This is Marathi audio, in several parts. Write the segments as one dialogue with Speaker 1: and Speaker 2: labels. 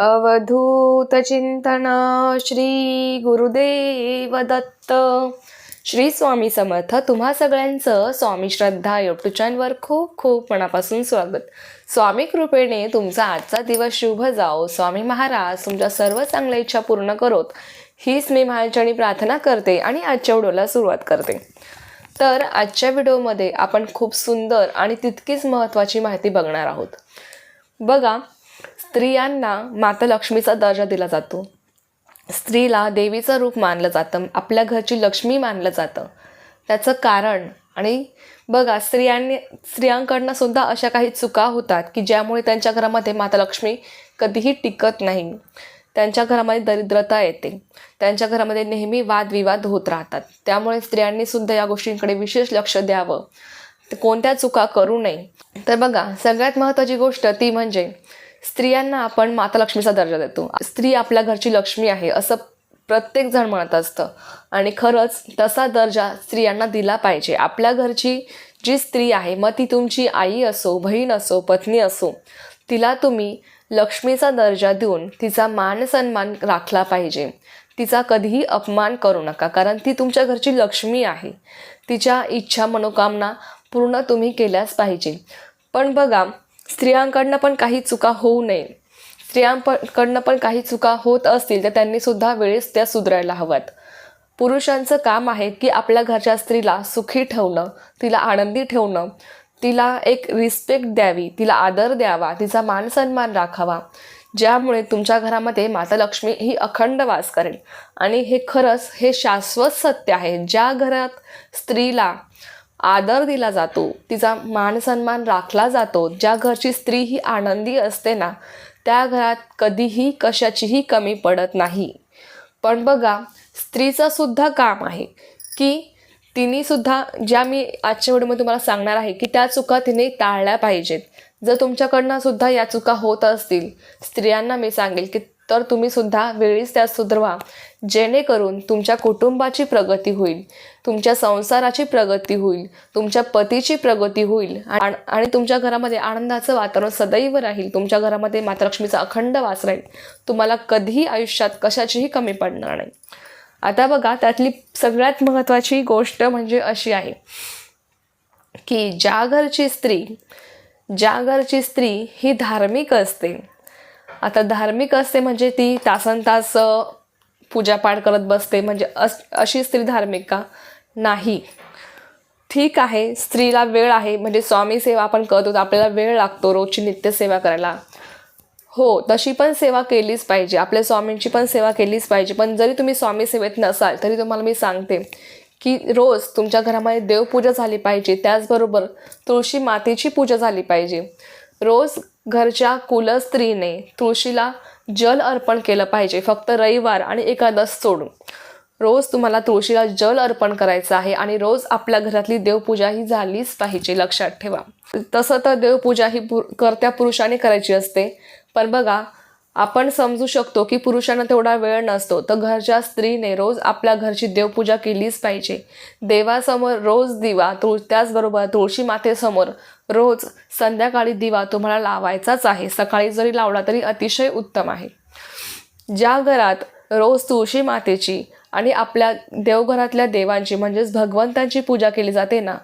Speaker 1: अवधूत चिंतन श्री गुरुदेव दत्त. श्री स्वामी समर्थ तुम्हा सगळ्यांचं स्वामी श्रद्धा यूट्यूब चॅनलवर खूप खूप मनापासून स्वागत. स्वामी कृपेने तुमचा आजचा दिवस शुभ जाओ. स्वामी महाराज तुमच्या सर्व चांगल्या इच्छा पूर्ण करोत. हीच मी महाचरणी प्रार्थना करते आणि आजच्या व्हिडिओला सुरुवात करते. तर आजच्या व्हिडिओमध्ये आपण खूप सुंदर आणि तितकीच महत्त्वाची माहिती बघणार आहोत. बघा स्त्रियांना माता लक्ष्मीचा दर्जा दिला जातो. स्त्रीला देवीचं रूप मानलं जातं आपल्या घरची लक्ष्मी मानलं जातं. त्याचं कारण आणि बघा स्त्रियांनी स्त्रियांकडनं सुद्धा अशा काही चुका होतात की ज्यामुळे त्यांच्या घरामध्ये माता लक्ष्मी कधीही टिकत नाही. त्यांच्या घरामध्ये दरिद्रता येते. त्यांच्या घरामध्ये नेहमी वादविवाद होत राहतात. त्यामुळे स्त्रियांनी सुद्धा या गोष्टींकडे विशेष लक्ष द्यावं. कोणत्या चुका करू नये. तर बघा सगळ्यात महत्त्वाची गोष्ट ती म्हणजे स्त्रियांना आपण माता लक्ष्मीचा दर्जा देतो. स्त्री आपल्या घरची लक्ष्मी आहे असं प्रत्येक जण म्हणत असतं. आणि खरंच तसा दर्जा स्त्रियांना दिला पाहिजे. आपल्या घरची जी स्त्री आहे मग ती तुमची आई असो बहीण असो पत्नी असो तिला तुम्ही लक्ष्मीचा दर्जा देऊन तिचा मान सन्मान राखला पाहिजे. तिचा कधीही अपमान करू नका कारण ती तुमच्या घरची लक्ष्मी आहे. तिच्या इच्छा मनोकामना पूर्ण तुम्ही केल्याच पाहिजे. पण बघा स्त्रियांकडनं पण काही चुका होऊ नये. स्त्रियांकडनं पण काही चुका होत असतील तर त्यांनी सुद्धा वेळेस त्या सुधारायला हव्यात. पुरुषांचं काम आहे की आपल्या घरच्या स्त्रीला सुखी ठेवणं तिला आनंदी ठेवणं तिला एक रिस्पेक्ट द्यावी तिला आदर द्यावा तिचा मान सन्मान राखावा. ज्यामुळे तुमच्या घरामध्ये माता लक्ष्मी ही अखंड वास करेल. आणि हे खरंच हे शाश्वत सत्य आहे. ज्या घरात स्त्रीला आदर दिला जातो तिचा मानसन्मान राखला जातो ज्या घरची स्त्री ही आनंदी असते ना त्या घरात कधीही कशाचीही कमी पडत नाही. पण बघा स्त्रीचं सुद्धा काम आहे की तिने सुद्धा ज्या मी आजच्या वेळेमध्ये तुम्हाला सांगणार आहे की त्या चुका तिने टाळल्या पाहिजेत. जर तुमच्याकडनं सुद्धा या चुका होत असतील स्त्रियांना मी सांगेल की तर तुम्ही सुद्धा वेळीच त्या सुधरवा. जेणेकरून तुमच्या कुटुंबाची प्रगती होईल तुमच्या संसाराची प्रगती होईल तुमच्या पतीची प्रगती होईल आणि तुमच्या घरामध्ये आनंदाचं वातावरण सदैव राहील. तुमच्या घरामध्ये मातलक्ष्मीचा अखंड वास राहील. तुम्हाला कधीही आयुष्यात कशाचीही कमी पडणार नाही. आता बघा त्यातली सगळ्यात महत्त्वाची गोष्ट म्हणजे अशी आहे की ज्या घरची स्त्री ज्या घरची स्त्री ही धार्मिक असते. आता धार्मिक असते म्हणजे ती तासन तास पूजापाठ करत बसते. म्हणजे अस अशी स्त्री धार्मिक का? नाही. ठीक आहे. स्त्रीला वेळ आहे. म्हणजे स्वामी सेवा आपण करतो तर आपल्याला वेळ लागतो रोजची नित्यसेवा करायला. हो तशी पण सेवा केलीच पाहिजे. आपल्या स्वामींची पण सेवा केलीच पाहिजे. पण जरी तुम्ही स्वामी सेवेत नसाल तरी तुम्हाला मी सांगते की रोज तुमच्या घरामध्ये देवपूजा झाली पाहिजे. त्याचबरोबर तुळशी मातेची पूजा झाली पाहिजे. रोज घरच्या कुलस्त्रीने तुळशीला जल अर्पण केलं पाहिजे. फक्त रविवार आणि एकादस सोडून. रोज तुम्हाला तुळशीला जल अर्पण करायचं आहे आणि रोज आपल्या घरातली देवपूजा ही झालीच पाहिजे लक्षात ठेवा. तसं तर देवपूजा ही पु करत्या पुरुषाने करायची असते. पण बघा आपण समजू शकतो की पुरुषांना तेवढा वेळ नसतो. तर घरच्या स्त्रीने रोज आपल्या घरची देवपूजा केलीच पाहिजे. देवासमोर रोज दिवा तुळ त्याचबरोबर तुळशी मातेसमोर रोज संध्याकाळी दिवा तुम्हाला लावायचाच आहे. सकाळी जरी लावला तरी अतिशय उत्तम आहे. ज्या घरात रोज तुळशी मातेची आणि आपल्या देवघरातल्या देवांची म्हणजेच भगवंतांची पूजा केली जाते ना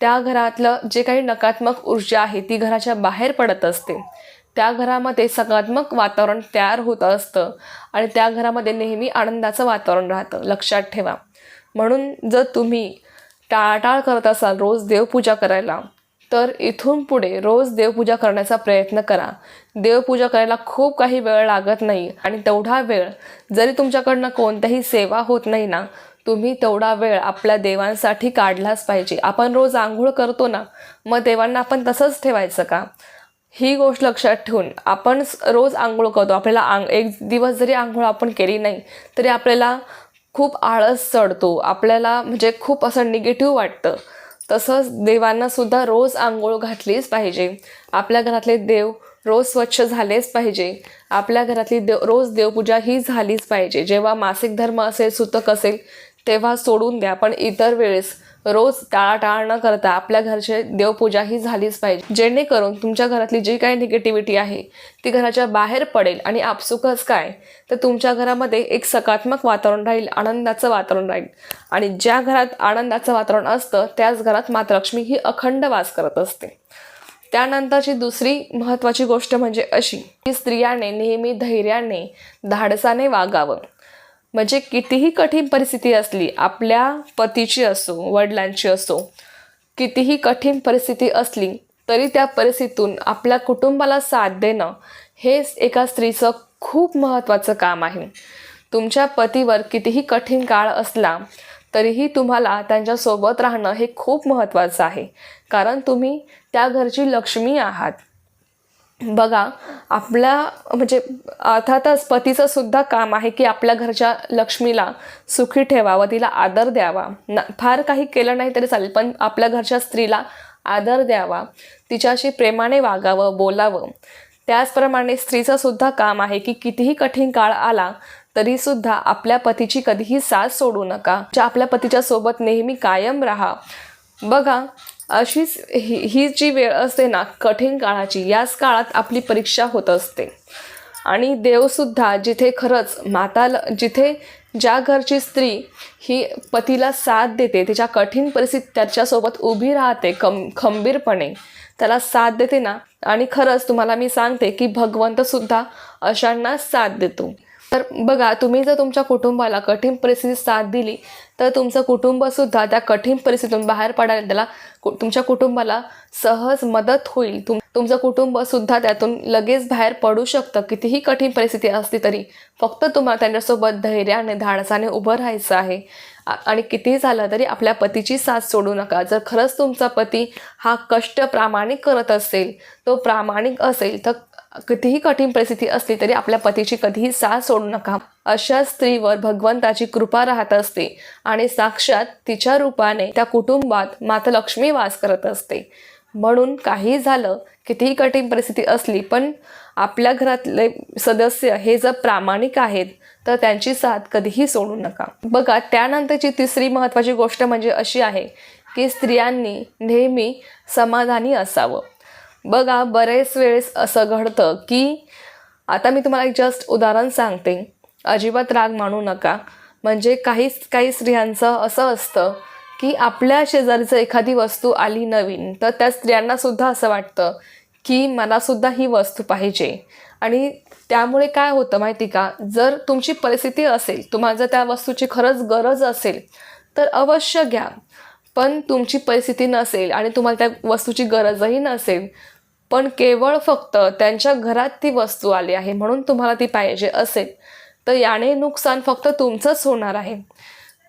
Speaker 1: त्या घरातलं जे काही नकारात्मक ऊर्जा आहे ती घराच्या बाहेर पडत असते. त्या घरामध्ये सकारात्मक वातावरण तयार होत असतं आणि त्या घरामध्ये नेहमी आनंदाचं वातावरण राहतं लक्षात ठेवा. म्हणून जर तुम्ही टाळाटाळ करत असाल रोज देवपूजा करायला तर इथून पुढे रोज देवपूजा करण्याचा प्रयत्न करा. देवपूजा करायला खूप काही वेळ लागत नाही आणि तेवढा वेळ जरी तुमच्याकडनं कोणत्याही सेवा होत नाही ना तुम्ही तेवढा वेळ आपल्या देवांसाठी काढलाच पाहिजे. आपण रोज आंघोळ करतो ना मग देवांना आपण तसंच ठेवायचं का? ही गोष्ट लक्षात ठेवून आपण रोज आंघोळ करतो. आपल्याला आंग एक दिवस जरी आंघोळ आपण केली नाही तरी आपल्याला खूप आळस चढतो. आपल्याला म्हणजे खूप असं निगेटिव्ह वाटतं. तसंच देवांना सुद्धा रोज आंघोळ घातलीच पाहिजे. आपल्या घरातले देव रोज स्वच्छ झालेच पाहिजे. आपल्या घरातली देव रोज देवपूजा ही झालीच पाहिजे. जेव्हा मासिक धर्म असेल सुतक असेल तेव्हा सोडून द्या पण इतर वेळेस रोज टाळाटाळ न करता आपल्या घरचे देवपूजा ही झालीच पाहिजे. जेणेकरून तुमच्या घरातली जी काही निगेटिव्हिटी आहे ती घराच्या बाहेर पडेल आणि आपसुकच काय? तर तुमच्या घरामध्ये एक सकारात्मक वातावरण राहील आनंदाचं वातावरण राहील. आणि ज्या घरात आनंदाचं वातावरण असतं त्याच घरात मातलक्ष्मी ही अखंड वास करत असते. त्यानंतरची दुसरी महत्त्वाची गोष्ट म्हणजे अशी की स्त्रियाने नेहमी धैर्याने धाडसाने वागावं. म्हणजे कितीही कठीण परिस्थिती असली आपल्या पतीची असो वडिलांची असो कितीही कठीण परिस्थिती असली तरी त्या परिस्थितीतून आपल्या कुटुंबाला साथ देणं हेच एका स्त्रीचं खूप महत्त्वाचं काम आहे. तुमच्या पतीवर कितीही कठीण काळ असला तरीही तुम्हाला त्यांच्यासोबत राहणं हे खूप महत्त्वाचं आहे. कारण तुम्ही त्या घरची लक्ष्मी आहात. बघा आपल्या म्हणजे अर्थातच पतीचं सुद्धा काम आहे की आपल्या घरच्या लक्ष्मीला सुखी ठेवावं तिला आदर द्यावा. न फार काही केलं नाही तरी चालेल पण आपल्या घरच्या स्त्रीला आदर द्यावा. तिच्याशी प्रेमाने वागावं बोलावं. त्याचप्रमाणे स्त्रीचं सुद्धा काम आहे की कितीही कठीण काळ आला तरी सुद्धा आपल्या पतीची कधीही साथ सोडू नका. ज्या आपल्या पतीच्या सोबत नेहमी कायम राहा. बघा अशीच ही ही जी वेळ असते ना कठीण काळाची याच काळात आपली परीक्षा होत असते. आणि देवसुद्धा जिथे खरंच माताला जिथे ज्या घरची स्त्री ही पतीला साथ देते तिच्या कठीण परिस्थितीत त्याच्यासोबत उभी राहते कम खंबीरपणे त्याला साथ देते ना आणि खरंच तुम्हाला मी सांगते की भगवंतसुद्धा अशांना साथ देतो. तर बघा तुम्ही जर तुमच्या कुटुंबाला कठीण परिस्थितीत साथ दिली तर तुमचं कुटुंबसुद्धा त्या कठीण परिस्थितीतून बाहेर पडायला त्याला तुमच्या कुटुंबाला सहज मदत होईल. तुम तुमचं कुटुंबसुद्धा त्यातून लगेच बाहेर पडू शकतं. कितीही कठीण परिस्थिती असली तरी फक्त तुम्हाला त्यांच्यासोबत धैर्याने धाडसाने उभं राहायचं आहे. आणि कितीही झालं तरी आपल्या पतीची साथ सोडू नका. जर खरंच तुमचा पती हा कष्ट प्रामाणिक करत असेल तो प्रामाणिक असेल तर कितीही कठीण परिस्थिती असली तरी आपल्या पतीची कधीही साथ सोडू नका. अशा स्त्रीवर भगवंताची कृपा राहत असते आणि साक्षात तिच्या रूपाने त्या कुटुंबात माता लक्ष्मी वास करत असते. म्हणून काही झालं कितीही कठीण परिस्थिती असली पण आपल्या घरातले सदस्य हे जर प्रामाणिक आहेत तर त्यांची साथ कधीही सोडू नका. बघा त्यानंतरची तिसरी महत्त्वाची गोष्ट म्हणजे अशी आहे की स्त्रियांनी नेहमी समाधानी असावं. बघा बरेच वेळेस असं घडतं की आता मी तुम्हाला एक जस्ट उदाहरण सांगते. अजिबात राग मानू नका. म्हणजे काही काही स्त्रियांचं असं असतं की आपल्या शेजारीचं एखादी वस्तू आली नवीन तर त्या स्त्रियांना सुद्धा असं वाटतं की मला सुद्धा ही वस्तू पाहिजे. आणि त्यामुळे काय होतं माहिती का? जर तुमची परिस्थिती असेल तुम्हाला जर त्या वस्तूची खरंच गरज असेल तर अवश्य घ्या. पण तुमची परिस्थिती नसेल आणि तुम्हाला त्या वस्तूची गरजही नसेल पण केवळ फक्त त्यांच्या घरात ती वस्तू आली आहे म्हणून तुम्हाला ती पाहिजे असेल तर याने नुकसान फक्त तुमचंच होणार आहे.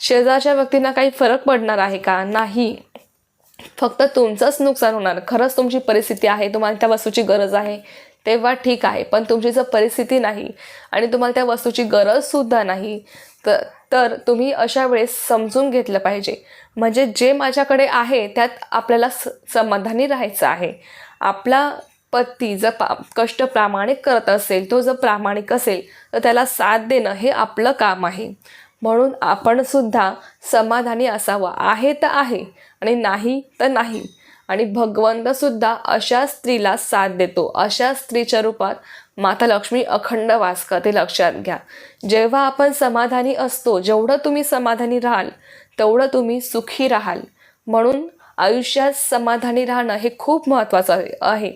Speaker 1: शेजारच्या व्यक्तींना काही फरक पडणार आहे का? नाही. फक्त तुमचंच नुकसान होणार. खरंच तुमची परिस्थिती आहे तुम्हाला त्या वस्तूची गरज आहे तेव्हा ठीक आहे. पण तुमची जर परिस्थिती नाही आणि तुम्हाला त्या वस्तूची गरजसुद्धा नाही तर तर तुम्ही अशा वेळेस समजून घेतलं पाहिजे. म्हणजे जे माझ्याकडे आहे त्यात आपल्याला स समाधानी राहायचं आहे. आपला पती जर पा कष्ट प्रामाणिक करत असेल तो जर प्रामाणिक असेल तर त्याला साथ देणं हे आपलं काम आहे. म्हणून आपणसुद्धा समाधानी असावं. आहे तर आहे आणि नाही तर नाही. आणि भगवंतसुद्धा अशा स्त्रीला साथ देतो. अशा स्त्रीच्या रूपात माता लक्ष्मी अखंड वास करते. लक्षात घ्या. जेव्हा आपण समाधानी असतो जेवढं तुम्ही समाधानी राहाल तेवढं तुम्ही सुखी राहाल. म्हणून आयुष्यात समाधानी राहणं हे खूप महत्त्वाचं आहे-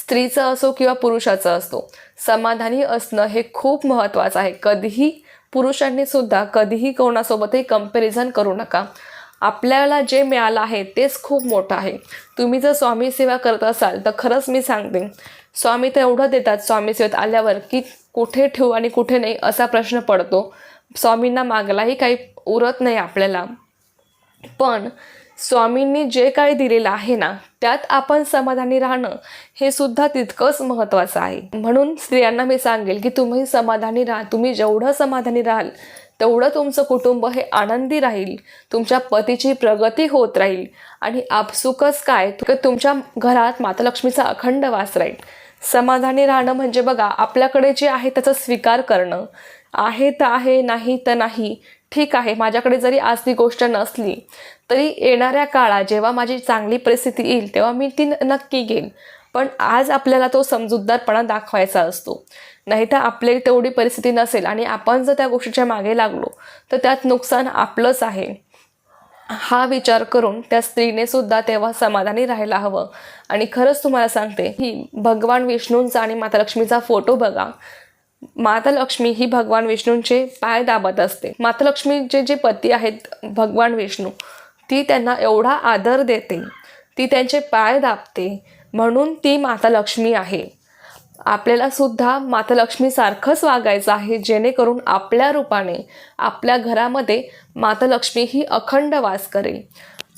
Speaker 1: स्त्रीचं असो किंवा पुरुषाचं असतो समाधानी असणं हे खूप महत्त्वाचं आहे. कधीही पुरुषांनी सुद्धा कधीही कोणासोबतही कंपॅरिझन करू नका. आपल्याला जे मिळालं आहे तेच खूप मोठं आहे. तुम्ही जर स्वामी सेवा करत असाल तर खरंच मी सांगते. स्वामी तर एवढं देतात स्वामी सेवेत आल्यावर की कुठे ठेवू आणि कुठे नाही असा प्रश्न पडतो. स्वामींना मागलाही काही उरत नाही आपल्याला. पण स्वामींनी जे काय दिलेलं आहे ना त्यात आपण समाधानी राहणं हे सुद्धा तितकंच महत्त्वाचं आहे. म्हणून स्त्रियांना मी सांगेल की तुम्ही समाधानी राहा. तुम्ही जेवढं समाधानी राहाल तेवढं तुमचं कुटुंब हे आनंदी राहील तुमच्या पतीची प्रगती होत राहील आणि आपसुकच काय? तुमच्या घरात माता लक्ष्मीचा अखंड वास राहील. समाधानी राहणं म्हणजे बघा आपल्याकडे जे आहे त्याचा स्वीकार करणं. आहे तर आहे नाही तर नाही. ठीक आहे माझ्याकडे जरी आज ती गोष्ट नसली तरी येणाऱ्या काळात जेव्हा माझी चांगली परिस्थिती येईल तेव्हा मी ती न- नक्की घेईन. पण आज आपल्याला तो समजूतदारपणा दाखवायचा असतो. नाहीतर आपली तेवढी परिस्थिती नसेल आणि आपण जर त्या गोष्टीच्या मागे लागलो तर त्यात नुकसान आपलंच आहे. हा विचार करून त्या स्त्रीने सुद्धा तेव्हा समाधानी राहायला हवं. आणि खरंच तुम्हाला सांगते ही भगवान विष्णूंचा आणि माता लक्ष्मीचा फोटो बघा. माता लक्ष्मी ही भगवान विष्णूंचे पाय दाबत असते. माता लक्ष्मीचे जे पती आहेत भगवान विष्णू ती त्यांना एवढा आदर देते ती त्यांचे पाय दाबते म्हणून ती माता लक्ष्मी आहे. आपल्याला सुद्धा माता लक्ष्मीसारखंच वागायचं आहे जेणेकरून आपल्या रूपाने आपल्या घरामध्ये माता लक्ष्मी ही अखंड वास करेल.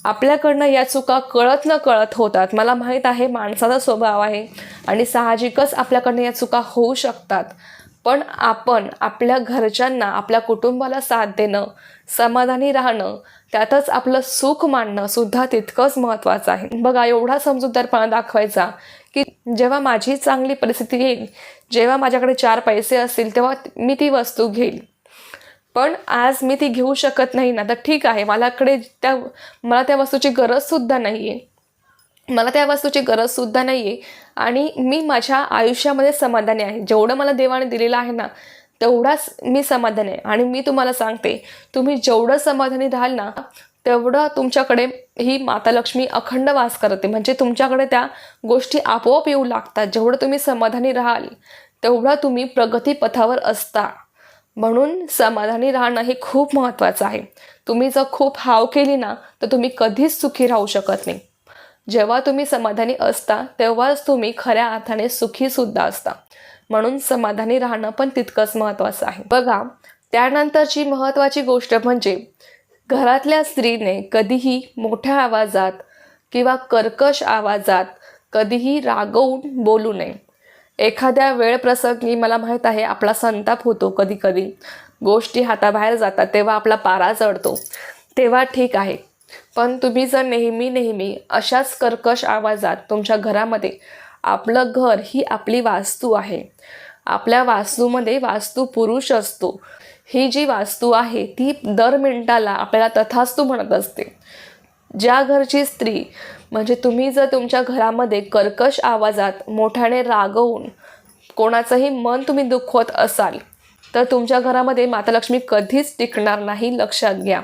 Speaker 1: आपल्याकडनं या चुका कळत न कळत होतात. मला माहीत आहे माणसाचा स्वभाव आहे आणि साहजिकच आपल्याकडनं या चुका होऊ शकतात. पण आपण आपल्या घरच्यांना आपल्या कुटुंबाला साथ देणं समाधानी राहणं त्यातच आपलं सुख मानणं सुद्धा तितकंच महत्त्वाचं आहे. बघा एवढा समजूतदारपणा दाखवायचा की जेव्हा माझी चांगली परिस्थिती येईल जेव्हा माझ्याकडे चार पैसे असतील तेव्हा मी ती वस्तू घेईल. पण आज मी ती घेऊ शकत नाही ना तर ठीक आहे मलाकडे त्या मला त्या वस्तूची गरजसुद्धा नाही आहे मला त्या वस्तूची गरजसुद्धा नाही आहे आणि मी माझ्या आयुष्यामध्ये समाधानी आहे. जेवढं मला देवाने दिलेलं आहे ना तेवढाच मी समाधानी आहे. आणि मी तुम्हाला सांगते तुम्ही जेवढं समाधानी राहाल ना तेवढं तुमच्याकडे ही माता लक्ष्मी अखंड वास करते. म्हणजे तुमच्याकडे त्या गोष्टी आपोआप येऊ लागतात. जेवढं तुम्ही समाधानी राहाल तेवढं तुम्ही प्रगतीपथावर असता. म्हणून समाधानी राहणं हे खूप महत्त्वाचं आहे. तुम्ही जर खूप हाव केली ना तर तुम्ही कधीच सुखी राहू शकत नाही. जेव्हा तुम्ही समाधानी असता तेव्हाच तुम्ही खऱ्या अर्थाने सुखी सुद्धा असता. म्हणून समाधानी राहणं पण तितकंच महत्त्वाचं आहे. बघा त्यानंतरची महत्त्वाची गोष्ट म्हणजे घरातल्या स्त्रीने कधीही मोठ्या आवाजात किंवा कर्कश आवाजात कधीही रागवून बोलू नये. एखाद्या वेळप्रसंगी मला माहीत आहे आपला संताप होतो कधी कधी. गोष्टी हाताबाहेर जातात तेव्हा आपला पारा चढतो तेव्हा ठीक आहे. पण तुम्ही जर नेहमी नेहमी अशाच कर्कश आवाजात तुमच्या घरामध्ये आपलं घर ही आपली वास्तू आहे. आपल्या वास्तूमध्ये वास्तू पुरुष असतो. ही जी वास्तू आहे ती दर मिनिटाला आपल्याला तथास्तू म्हणत असते. ज्या घरची स्त्री म्हणजे तुम्ही जर तुमच्या घरामध्ये कर्कश आवाजात मोठ्याने रागवून कोणाचंही मन तुम्ही दुखवत असाल तर तुमच्या घरामध्ये माता लक्ष्मी कधीच टिकणार नाही लक्षात घ्या.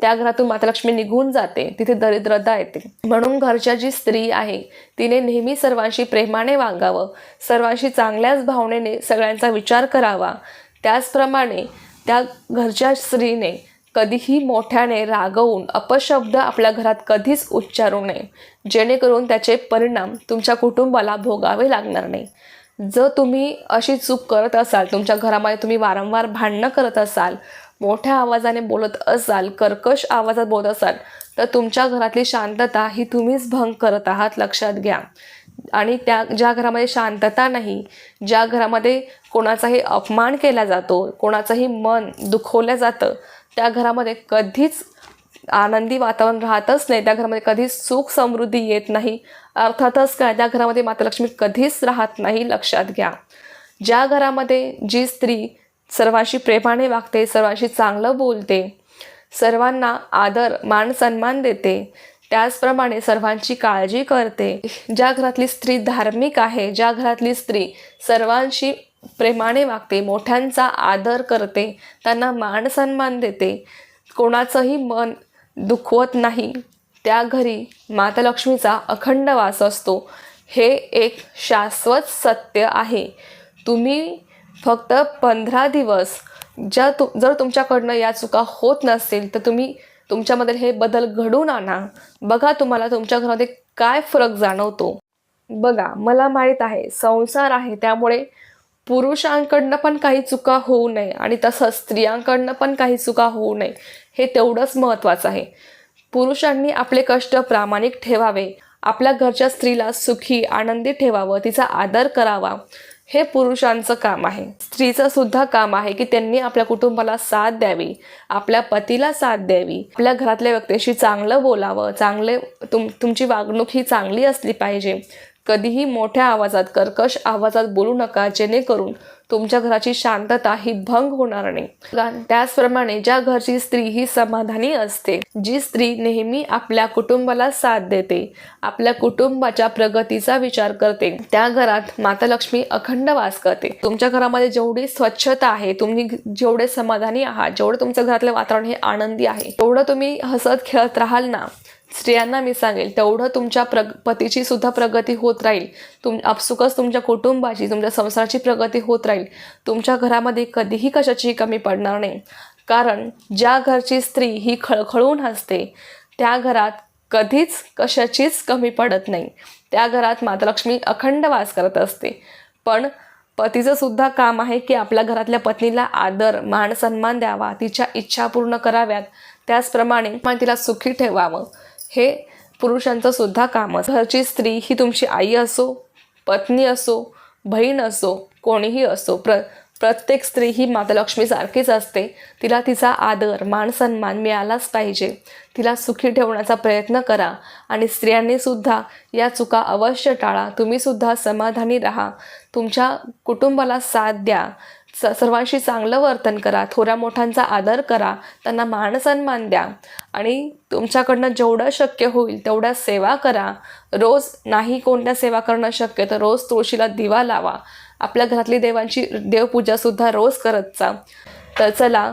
Speaker 1: त्या घरातून माता लक्ष्मी निघून जाते. तिथे दरिद्रता येते. म्हणून घरच्या जी स्त्री आहे तिने नेहमी सर्वांशी प्रेमाने वागावं सर्वांशी चांगल्याच भावनेने सगळ्यांचा विचार करावा. त्याचप्रमाणे त्या घरच्या स्त्रीने कधीही मोठ्याने रागवून अपशब्द आपल्या घरात कधीच उच्चारू नये. जेणेकरून त्याचे परिणाम तुमच्या कुटुंबाला भोगावे लागणार नाही. जर तुम्ही अशी चूक करत असाल तुमच्या घरामध्ये तुम्ही वारंवार भांडणं करत असाल मोठ्या आवाजाने बोलत असाल कर्कश आवाजात बोलत असाल तर तुमच्या घरातली शांतता ही तुम्हीच भंग करत आहात लक्षात घ्या. आणि त्या ज्या घरामध्ये शांतता नाही ज्या घरामध्ये कोणाचाही अपमान केला जातो कोणाचंही मन दुखवलं जातं त्या घरामध्ये कधीच आनंदी वातावरण राहतच नाही त्या घरामध्ये कधीच सुख समृद्धी येत नाही. अर्थातच काय त्या घरामध्ये माता लक्ष्मी कधीच राहत नाही लक्षात घ्या. ज्या घरामध्ये जी स्त्री सर्वांशी प्रेमाने वागते सर्वांशी चांगलं बोलते सर्वांना आदर मान सन्मान देते. त्याचप्रमाणे सर्वांची काळजी करते. ज्या घरातली स्त्री धार्मिक आहे ज्या घरातली स्त्री सर्वांशी प्रेमाने वागते मोठ्यांचा आदर करते त्यांना मान सन्मान देते. कोणाचंही मन दुखवत नाही त्या घरी माता लक्ष्मीचा अखंड वास असतो. हे एक शाश्वत सत्य आहे. तुम्ही फक्त पंधरा दिवस ज्या तु जर तुमच्याकडनं या चुका होत नसतील तर तुम्ही तुमच्यामध्ये हे बदल घडून आणा. बघा तुम्हाला तुमच्या घरामध्ये काय फरक जाणवतो. बघा मला माहीत आहे संसार आहे त्यामुळे पुरुषांकडनं पण काही चुका होऊ नये आणि तसंच स्त्रियांकडनं पण काही चुका होऊ नये हे तेवढंच महत्त्वाचं आहे. पुरुषांनी आपले कष्ट प्रामाणिक ठेवावे. आपल्या घरच्या स्त्रीला सुखी आनंदी ठेवावं तिचा आदर करावा. हे पुरुषांचं काम आहे. स्त्रीचं सुद्धा काम आहे की त्यांनी आपल्या कुटुंबाला साथ द्यावी आपल्या पतीला साथ द्यावी. आपल्या घरातल्या व्यक्तीशी चांगलं बोलावं चांगले तुम तुमची वागणूक ही चांगली असली पाहिजे. कधीही मोठ्या आवाजात कर्कश आवाजात बोलू नका जेणेकरून तुमच्या घराची शांतता ही भंग होणार नाही. त्याचप्रमाणे ज्या घरची स्त्री ही समाधानी असते जी स्त्री नेहमी आपल्या कुटुंबाला साथ देते आपल्या कुटुंबाच्या प्रगतीचा विचार करते त्या घरात माता लक्ष्मी अखंड वास करते. तुमच्या घरामध्ये जेवढी स्वच्छता आहे तुम्ही जेवढे समाधानी आहात जेवढं तुमच्या घरातलं वातावरण हे आनंदी आहे तेवढं तुम्ही हसत खेळत राहाल ना. स्त्रियांना मी सांगेल तेवढं तुमच्या प्रग पतीची सुद्धा प्रगती होत राहील. तुम आपसुकच तुमच्या कुटुंबाची तुमच्या संसाराची प्रगती होत राहील. तुमच्या घरामध्ये कधीही कशाचीही कमी पडणार नाही. कारण ज्या घरची स्त्री ही खळखळून हसते त्या घरात कधीच कशाचीच कमी पडत नाही. त्या घरात मातलक्ष्मी अखंड वास करत असते. पण पतीचं सुद्धा काम आहे की आपल्या घरातल्या पत्नीला आदर मान सन्मान द्यावा तिच्या इच्छा पूर्ण कराव्यात. त्याचप्रमाणे पण तिला सुखी ठेवावं. हे पुरुषांचं सुद्धा काम असतं. घरची स्त्री ही तुमची आई असो पत्नी असो बहीण असो कोणीही असो प्र प्रत्येक स्त्री ही मातालक्ष्मीसारखीच असते. तिला तिचा आदर मान सन्मान मिळालाच पाहिजे. तिला सुखी ठेवण्याचा प्रयत्न करा आणि स्त्रियांनीसुद्धा या चुका अवश्य टाळा. तुम्हीसुद्धा समाधानी राहा. तुमच्या कुटुंबाला साथ द्या. स सर्वांशी चांगलं वर्तन करा थोड्या मोठ्यांचा आदर करा त्यांना मान सन्मान द्या आणि तुमच्याकडनं जेवढं शक्य होईल तेवढ्या सेवा करा. रोज नाही कोणत्या सेवा करणं शक्य तर रोज तुळशीला दिवा लावा. आपल्या घरातली देवांची देवपूजासुद्धा रोज करत जा. तर चला